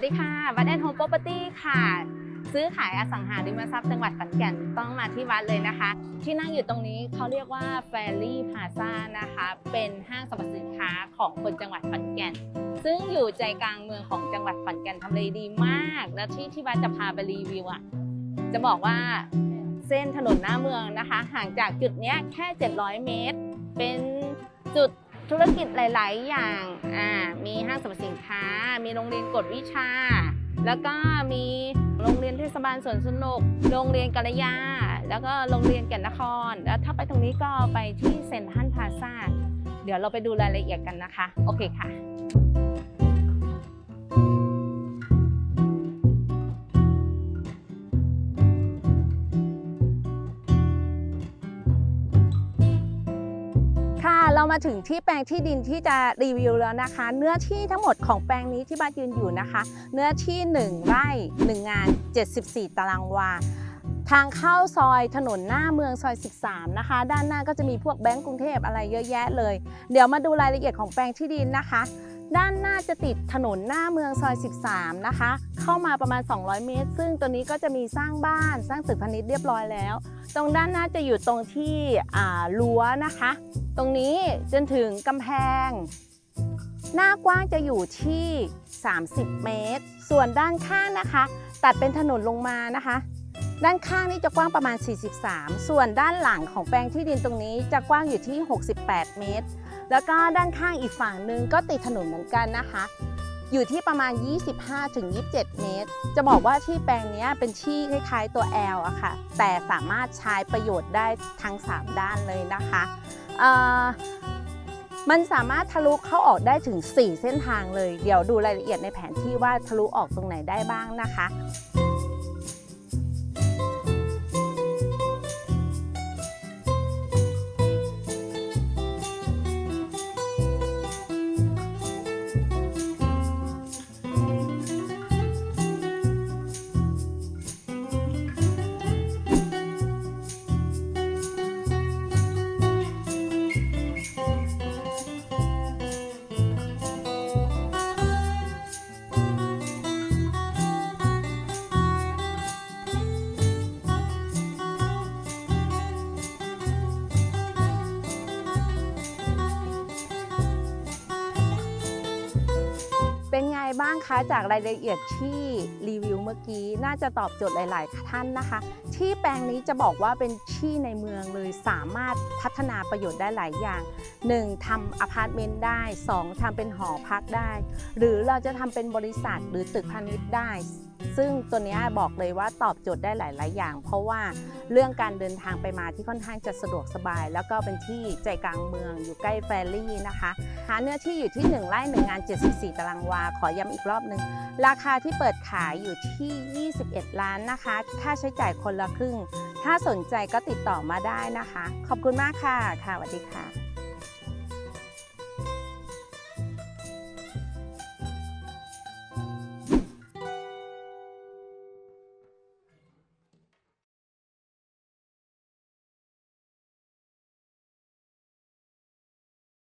วัสดีค่ะวัดแอนโฮมโปรเปอร์ตี้ค่ะ ซื้อขายอสังหาริมทรัพย์จังหวัดขอนแก่นต้องมาที่วัดเลยนะคะ ที่นั่งอยู่ตรงนี้เขาเรียกว่าแฟรี่พาซานะคะ เป็นห้างสรรพสินค้าของคนจังหวัดขอนแก่น ซึ่งอยู่ใจกลางเมืองของจังหวัดขอนแก่นทำเลดีมาก และที่ที่วัดจะพาไปรีวิวอะจะบอกว่าเส้นถนนหน้าเมืองนะคะ ห่างจากจุดเนี้ยแค่ 700 เมตร เป็นจุด ธุรกิจหลาย ๆ อย่างอ่ามีห้างสรรพสินค้า มีโรงเรียนกฎวิชา แล้วก็มีโรงเรียนเทศบาลสวนสนุก โรงเรียนกัลยา แล้วก็โรงเรียนแก่นนคร แล้วถ้าไปตรงนี้ก็ไปที่เซ็นทรัลพลาซ่า เดี๋ยวเราไปดูรายละเอียดกันนะคะ โอเคค่ะ เรามาถึงที่แปลงที่ดินที่จะรีวิวแล้วนะคะ เนื้อที่ทั้งหมดของแปลงนี้ที่บ้านยืนอยู่นะคะ เนื้อที่ 1 ไร่ 1 งาน 74 ตารางวาทางเข้าซอยถนนหน้าเมืองซอย 13 นะคะ ด้านหน้าก็จะมีพวกแบงก์กรุงเทพอะไรเยอะแยะเลย เดี๋ยวมาดูรายละเอียดของแปลงที่ดินนะคะ ด้านหน้าจะติดถนนหน้าเมืองซอย 13 นะคะ เข้ามาประมาณ 200 เมตร ซึ่งตัวนี้ก็จะมีสร้างบ้านสร้างตึกพาณิชย์เรียบร้อยแล้ว ตรงด้านหน้าจะอยู่ตรงที่รั้วนะคะ ตรงนี้จนถึงกำแพง หน้ากว้างจะอยู่ที่ 30 เมตร ส่วนด้านข้างนะคะ ตัดเป็นถนนลงมานะคะ ด้านข้างนี่จะกว้างประมาณ 43 ส่วนด้านหลังของแปลงที่ดินตรงนี้จะกว้างอยู่ที่ 68 เมตร แล้วก็ด้านข้างอีกฝั่งหนึ่งก็ติดถนนเหมือนกันนะคะ อยู่ที่ประมาณ 25-27 เมตร จะบอกว่าที่แปลงนี้เป็นที่คล้ายๆตัว L อะค่ะ แต่สามารถใช้ประโยชน์ได้ทั้ง 3 ด้านเลยนะคะเอ่อมันสามารถทะลุเข้าออกได้ถึง 4 เส้นทางเลย เดี๋ยวดูรายละเอียดในแผนที่ว่าทะลุออกตรงไหนได้บ้างนะคะ บ้างคะจากรายละเอียดที่รีวิวเมื่อกี้น่าจะตอบโจทย์หลาย ๆ ท่านนะคะ ที่แปลงนี้จะบอกว่าเป็นที่ในเมืองเลยสามารถพัฒนาประโยชน์ได้หลายอย่าง 1. ทำอพาร์ตเมนต์ได้ 2. ทำเป็นหอพักได้ หรือเราจะทำเป็นบริษัทหรือตึกพาณิชย์ได้ ซึ่งตัวนี้บอกเลยว่าตอบโจทย์ได้หลาย ๆ อย่าง เพราะว่าเรื่องการเดินทางไปมาที่ค่อนข้างจะสะดวกสบาย แล้วก็เป็นที่ใจกลางเมืองอยู่ใกล้แฟรี่นะคะหาเนื้อที่อยู่ที่ 1ไร่1งาน 74 ตารางวา ขอย้ำอีกรอบหนึ่งราคาที่เปิดขายอยู่ที่ 21 ล้านนะคะ ค่าใช้จ่ายคนละครึ่ง ถ้าสนใจก็ติดต่อมาได้นะคะ ขอบคุณมากค่ะ ค่ะสวัสดีค่ะ